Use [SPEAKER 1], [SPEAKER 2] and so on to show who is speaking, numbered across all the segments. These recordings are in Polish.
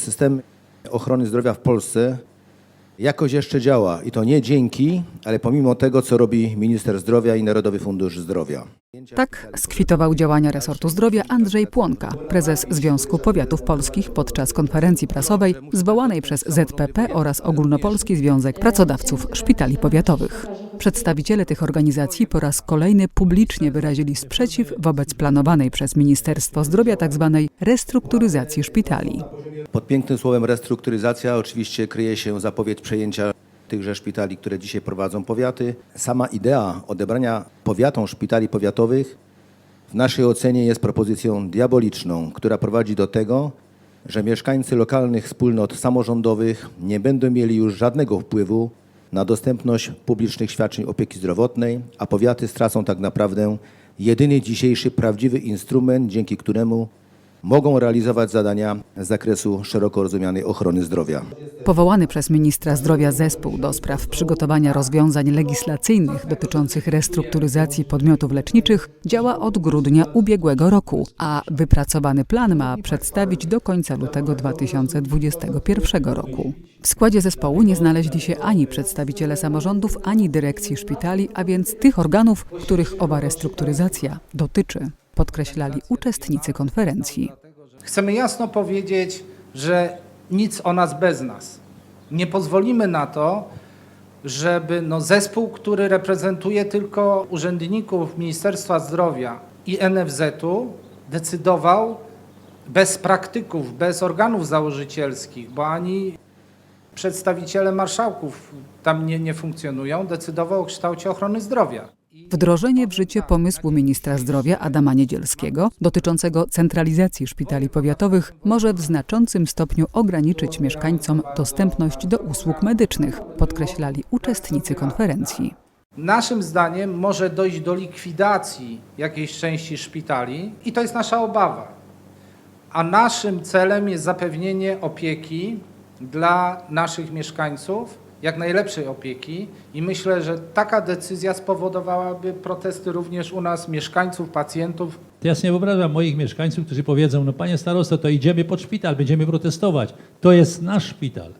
[SPEAKER 1] system ochrony zdrowia w Polsce jakoś jeszcze działa i to nie dzięki, ale pomimo tego, co robi minister zdrowia i Narodowy Fundusz Zdrowia.
[SPEAKER 2] Tak skwitował działania resortu zdrowia Andrzej Płonka, prezes Związku Powiatów Polskich podczas konferencji prasowej zwołanej przez ZPP oraz Ogólnopolski Związek Pracodawców Szpitali Powiatowych. Przedstawiciele tych organizacji po raz kolejny publicznie wyrazili sprzeciw wobec planowanej przez Ministerstwo Zdrowia tzw. restrukturyzacji szpitali.
[SPEAKER 1] Pod pięknym słowem restrukturyzacja oczywiście kryje się zapowiedź przejęcia tychże szpitali, które dzisiaj prowadzą powiaty. Sama idea odebrania powiatom szpitali powiatowych w naszej ocenie jest propozycją diaboliczną, która prowadzi do tego, że mieszkańcy lokalnych wspólnot samorządowych nie będą mieli już żadnego wpływu na dostępność publicznych świadczeń opieki zdrowotnej, a powiaty stracą tak naprawdę jedyny dzisiejszy prawdziwy instrument, dzięki któremu mogą realizować zadania z zakresu szeroko rozumianej ochrony zdrowia.
[SPEAKER 2] Powołany przez ministra zdrowia zespół do spraw przygotowania rozwiązań legislacyjnych dotyczących restrukturyzacji podmiotów leczniczych działa od grudnia ubiegłego roku, a wypracowany plan ma przedstawić do końca lutego 2021 roku. W składzie zespołu nie znaleźli się ani przedstawiciele samorządów, ani dyrekcji szpitali, a więc tych organów, których owa restrukturyzacja dotyczy, podkreślali uczestnicy konferencji.
[SPEAKER 3] Chcemy jasno powiedzieć, że nic o nas bez nas. Nie pozwolimy na to, żeby no zespół, który reprezentuje tylko urzędników Ministerstwa Zdrowia i NFZ-u, decydował bez praktyków, bez organów założycielskich, bo ani przedstawiciele marszałków tam nie, nie funkcjonują, decydował o kształcie ochrony zdrowia.
[SPEAKER 2] Wdrożenie w życie pomysłu ministra zdrowia Adama Niedzielskiego dotyczącego centralizacji szpitali powiatowych może w znaczącym stopniu ograniczyć mieszkańcom dostępność do usług medycznych, podkreślali uczestnicy konferencji.
[SPEAKER 3] Naszym zdaniem może dojść do likwidacji jakiejś części szpitali i to jest nasza obawa. A naszym celem jest zapewnienie opieki dla naszych mieszkańców, jak najlepszej opieki i myślę, że taka decyzja spowodowałaby protesty również u nas mieszkańców, pacjentów,
[SPEAKER 4] ja sobie nie wyobrażam moich mieszkańców, którzy powiedzą, no panie starosto, to idziemy pod szpital, będziemy protestować. To jest nasz szpital.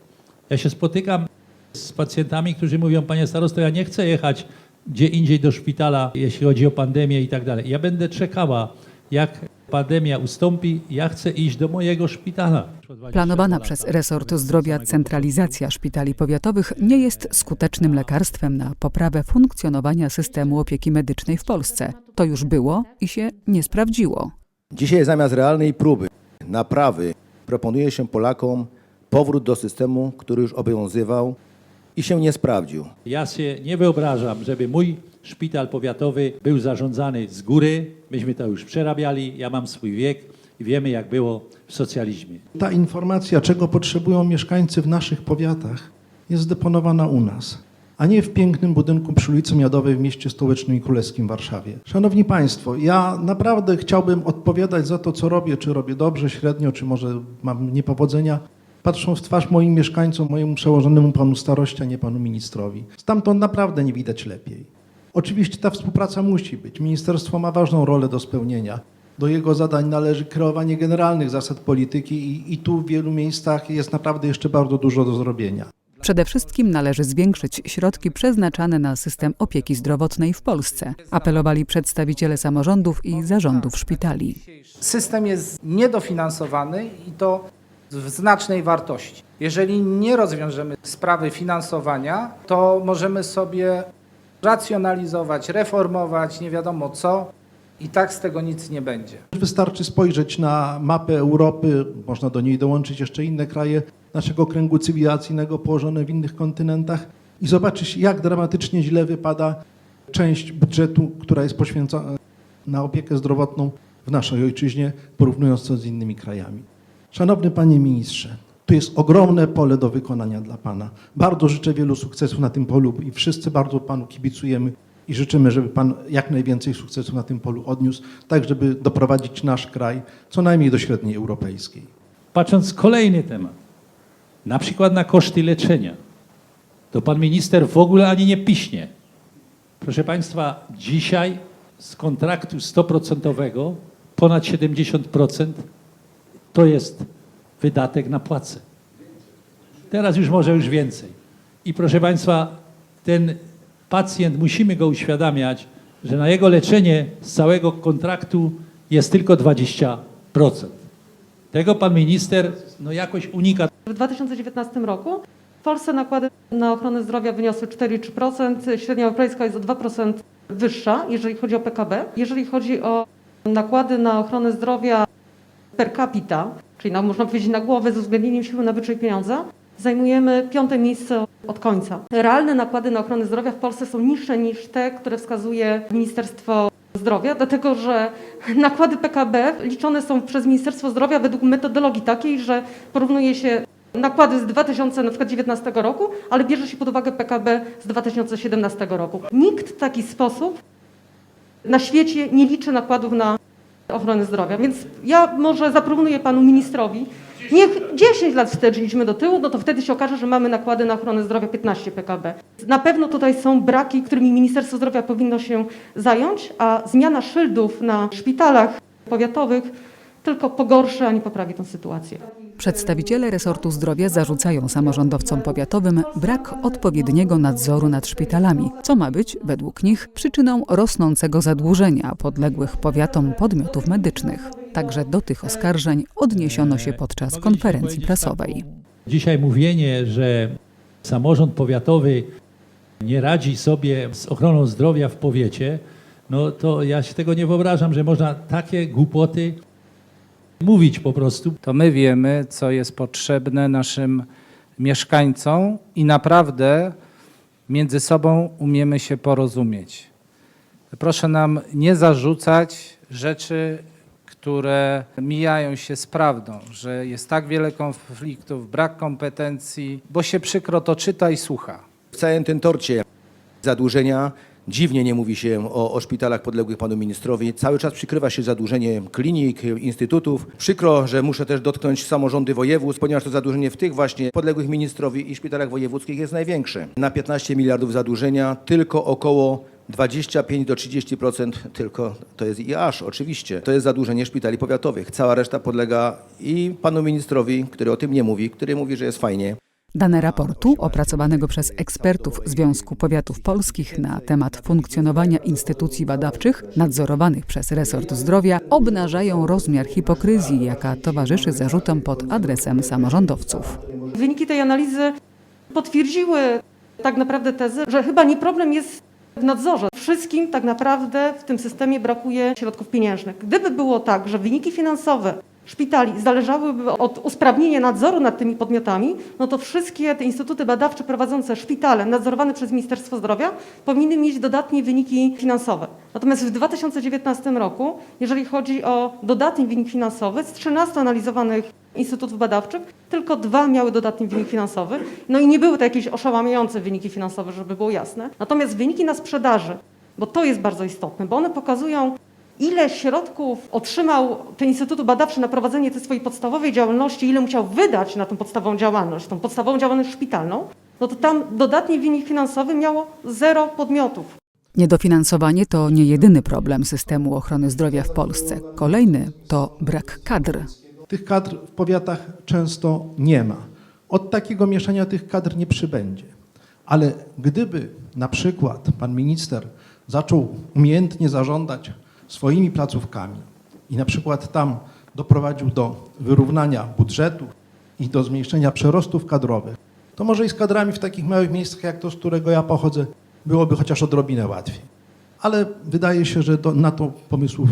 [SPEAKER 4] Ja się spotykam z pacjentami, którzy mówią, panie starosto, ja nie chcę jechać gdzie indziej do szpitala, jeśli chodzi o pandemię i tak dalej. Ja będę czekała, jak pandemia ustąpi, ja chcę iść do mojego szpitala.
[SPEAKER 2] Planowana przez resort zdrowia centralizacja szpitali powiatowych nie jest skutecznym lekarstwem na poprawę funkcjonowania systemu opieki medycznej w Polsce. To już było i się nie sprawdziło.
[SPEAKER 1] Dzisiaj zamiast realnej próby naprawy proponuje się Polakom powrót do systemu, który już obowiązywał i się nie sprawdził.
[SPEAKER 4] Ja się nie wyobrażam, żeby mój szpital powiatowy był zarządzany z góry. Myśmy to już przerabiali, ja mam swój wiek i wiemy, jak było w socjalizmie.
[SPEAKER 5] Ta informacja, czego potrzebują mieszkańcy w naszych powiatach, jest zdeponowana u nas, a nie w pięknym budynku przy ulicy Miodowej w mieście stołecznym i królewskim Warszawie. Szanowni Państwo, ja naprawdę chciałbym odpowiadać za to, co robię, czy robię dobrze, średnio, czy może mam niepowodzenia, patrzą w twarz moim mieszkańcom, mojemu przełożonemu panu starości, a nie panu ministrowi. Stamtąd naprawdę nie widać lepiej. Oczywiście ta współpraca musi być. Ministerstwo ma ważną rolę do spełnienia. Do jego zadań należy kreowanie generalnych zasad polityki i, i tu w wielu miejscach jest naprawdę jeszcze bardzo dużo do zrobienia.
[SPEAKER 2] Przede wszystkim należy zwiększyć środki przeznaczane na system opieki zdrowotnej w Polsce, apelowali przedstawiciele samorządów i zarządów szpitali.
[SPEAKER 3] System jest niedofinansowany i to w znacznej wartości. Jeżeli nie rozwiążemy sprawy finansowania, to możemy sobie racjonalizować, reformować, nie wiadomo co i tak z tego nic nie będzie.
[SPEAKER 5] Wystarczy spojrzeć na mapę Europy, można do niej dołączyć jeszcze inne kraje naszego kręgu cywilizacyjnego położone w innych kontynentach i zobaczyć, jak dramatycznie źle wypada część budżetu, która jest poświęcona na opiekę zdrowotną w naszej ojczyźnie, porównując to z innymi krajami. Szanowny Panie Ministrze, tu jest ogromne pole do wykonania dla Pana. Bardzo życzę wielu sukcesów na tym polu i wszyscy bardzo Panu kibicujemy i życzymy, żeby Pan jak najwięcej sukcesów na tym polu odniósł, tak żeby doprowadzić nasz kraj co najmniej do średniej europejskiej.
[SPEAKER 4] Patrząc kolejny temat, na przykład na koszty leczenia, to pan minister w ogóle ani nie piśnie. Proszę państwa, dzisiaj z kontraktu 100% ponad 70% to jest wydatek na płace. Teraz już może już więcej. I proszę Państwa, ten pacjent, musimy go uświadamiać, że na jego leczenie z całego kontraktu jest tylko 20%. Tego pan minister no jakoś unika.
[SPEAKER 6] W 2019 roku w Polsce nakłady na ochronę zdrowia wyniosły 4,3%, średnia europejska jest o 2% wyższa, jeżeli chodzi o PKB. Jeżeli chodzi o nakłady na ochronę zdrowia per capita, czyli na, można powiedzieć na głowę z uwzględnieniem siły nabywczej pieniądza, zajmujemy piąte miejsce od końca. Realne nakłady na ochronę zdrowia w Polsce są niższe niż te, które wskazuje Ministerstwo Zdrowia, dlatego że nakłady PKB liczone są przez Ministerstwo Zdrowia według metodologii takiej, że porównuje się nakłady z 2019 roku, ale bierze się pod uwagę PKB z 2017 roku. Nikt w taki sposób na świecie nie liczy nakładów na ochronę zdrowia, więc ja może zaproponuję panu ministrowi, niech 10 lat wstecz idźmy do tyłu, no to wtedy się okaże, że mamy nakłady na ochronę zdrowia 15 PKB. Na pewno tutaj są braki, którymi Ministerstwo Zdrowia powinno się zająć, a zmiana szyldów na szpitalach powiatowych tylko pogorszy, a nie poprawi tę sytuację.
[SPEAKER 2] Przedstawiciele resortu zdrowia zarzucają samorządowcom powiatowym brak odpowiedniego nadzoru nad szpitalami, co ma być, według nich, przyczyną rosnącego zadłużenia podległych powiatom podmiotów medycznych. Także do tych oskarżeń odniesiono się podczas konferencji prasowej.
[SPEAKER 4] Dzisiaj mówienie, że samorząd powiatowy nie radzi sobie z ochroną zdrowia w powiecie, no to ja się tego nie wyobrażam, że można takie głupoty mówić po prostu.
[SPEAKER 3] to my wiemy, co jest potrzebne naszym mieszkańcom i naprawdę między sobą umiemy się porozumieć. Proszę nam nie zarzucać rzeczy, które mijają się z prawdą, że jest tak wiele konfliktów, brak kompetencji, bo się przykro to czyta i słucha.
[SPEAKER 1] W całym tym torcie zadłużenia dziwnie nie mówi się o, o szpitalach podległych panu ministrowi. Cały czas przykrywa się zadłużenie klinik, instytutów. Przykro, że muszę też dotknąć samorządy województw, ponieważ to zadłużenie w tych właśnie podległych ministrowi i szpitalach wojewódzkich jest największe. Na 15 miliardów zadłużenia tylko około 25 do 30% tylko to jest i aż oczywiście. To jest zadłużenie szpitali powiatowych. Cała reszta podlega i panu ministrowi, który o tym nie mówi, który mówi, że jest fajnie.
[SPEAKER 2] Dane raportu, opracowanego przez ekspertów Związku Powiatów Polskich na temat funkcjonowania instytucji badawczych nadzorowanych przez resort zdrowia, obnażają rozmiar hipokryzji, jaka towarzyszy zarzutom pod adresem samorządowców.
[SPEAKER 6] Wyniki tej analizy potwierdziły tak naprawdę tezę, że chyba nie problem jest w nadzorze. Wszystkim tak naprawdę w tym systemie brakuje środków pieniężnych. Gdyby było tak, że wyniki finansowe szpitali zależałyby od usprawnienia nadzoru nad tymi podmiotami, no to wszystkie te instytuty badawcze prowadzące szpitale nadzorowane przez Ministerstwo Zdrowia powinny mieć dodatnie wyniki finansowe. Natomiast w 2019 roku, jeżeli chodzi o dodatni wynik finansowy, z 13 analizowanych instytutów badawczych, tylko dwa miały dodatni wynik finansowy. No i nie były to jakieś oszałamiające wyniki finansowe, żeby było jasne. Natomiast wyniki na sprzedaży, bo to jest bardzo istotne, bo one pokazują, ile środków otrzymał ten Instytut Badawczy na prowadzenie tej swojej podstawowej działalności, ile musiał wydać na tą podstawową działalność, tą podstawową działalność szpitalną, no to tam dodatni wynik finansowy miało zero podmiotów.
[SPEAKER 2] Niedofinansowanie to nie jedyny problem systemu ochrony zdrowia w Polsce. Kolejny to brak kadr.
[SPEAKER 5] Tych kadr w powiatach często nie ma. Od takiego mieszania tych kadr nie przybędzie. Ale gdyby na przykład pan minister zaczął umiejętnie zarządzać swoimi placówkami i na przykład tam doprowadził do wyrównania budżetu i do zmniejszenia przerostów kadrowych, to może i z kadrami w takich małych miejscach jak to, z którego ja pochodzę, byłoby chociaż odrobinę łatwiej. Ale wydaje się, że do, na to pomysłów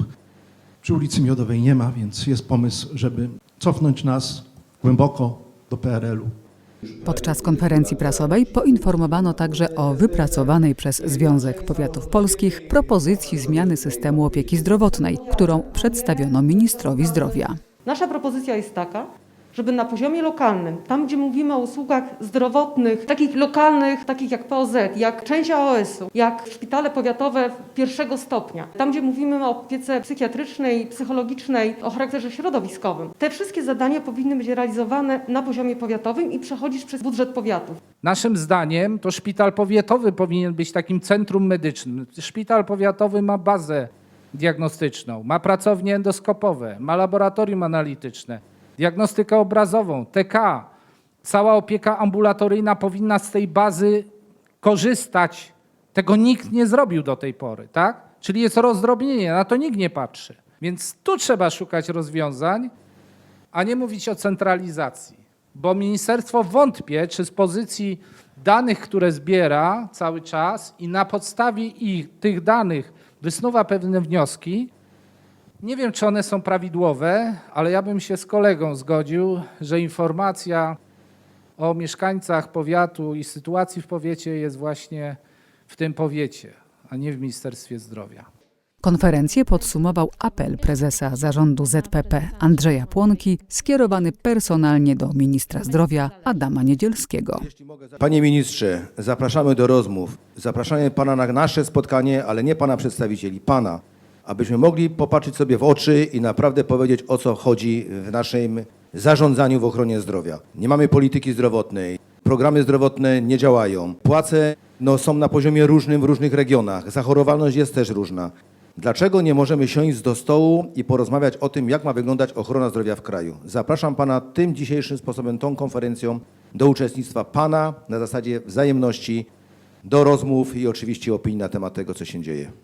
[SPEAKER 5] przy ulicy Miodowej nie ma, więc jest pomysł, żeby cofnąć nas głęboko do PRL-u.
[SPEAKER 2] Podczas konferencji prasowej poinformowano także o wypracowanej przez Związek Powiatów Polskich propozycji zmiany systemu opieki zdrowotnej, którą przedstawiono ministrowi zdrowia.
[SPEAKER 6] Nasza propozycja jest taka, żeby na poziomie lokalnym, tam gdzie mówimy o usługach zdrowotnych, takich lokalnych, takich jak POZ, jak część AOS-u, jak szpitale powiatowe pierwszego stopnia, tam gdzie mówimy o opiece psychiatrycznej, psychologicznej, o charakterze środowiskowym, te wszystkie zadania powinny być realizowane na poziomie powiatowym i przechodzić przez budżet powiatów.
[SPEAKER 3] Naszym zdaniem to szpital powiatowy powinien być takim centrum medycznym. Szpital powiatowy ma bazę diagnostyczną, ma pracownie endoskopowe, ma laboratorium analityczne. Diagnostykę obrazową, TK, cała opieka ambulatoryjna powinna z tej bazy korzystać. Tego nikt nie zrobił do tej pory, tak? Czyli jest rozdrobnienie, na to nikt nie patrzy. Więc tu trzeba szukać rozwiązań, a nie mówić o centralizacji. Bo ministerstwo wątpię, czy z pozycji danych, które zbiera cały czas i na podstawie ich, tych danych wysnuwa pewne wnioski, nie wiem, czy one są prawidłowe, ale ja bym się z kolegą zgodził, że informacja o mieszkańcach powiatu i sytuacji w powiecie jest właśnie w tym powiecie, a nie w Ministerstwie Zdrowia.
[SPEAKER 2] Konferencję podsumował apel prezesa zarządu ZPP Andrzeja Płonki skierowany personalnie do ministra zdrowia Adama Niedzielskiego.
[SPEAKER 1] Panie ministrze, zapraszamy do rozmów. Zapraszamy pana na nasze spotkanie, ale nie pana przedstawicieli, pana, abyśmy mogli popatrzeć sobie w oczy i naprawdę powiedzieć, o co chodzi w naszym zarządzaniu w ochronie zdrowia. Nie mamy polityki zdrowotnej, programy zdrowotne nie działają, płace no, są na poziomie różnym w różnych regionach, zachorowalność jest też różna. Dlaczego nie możemy siąść do stołu i porozmawiać o tym, jak ma wyglądać ochrona zdrowia w kraju? Zapraszam Pana tym dzisiejszym sposobem, tą konferencją do uczestnictwa Pana na zasadzie wzajemności, do rozmów i oczywiście opinii na temat tego, co się dzieje.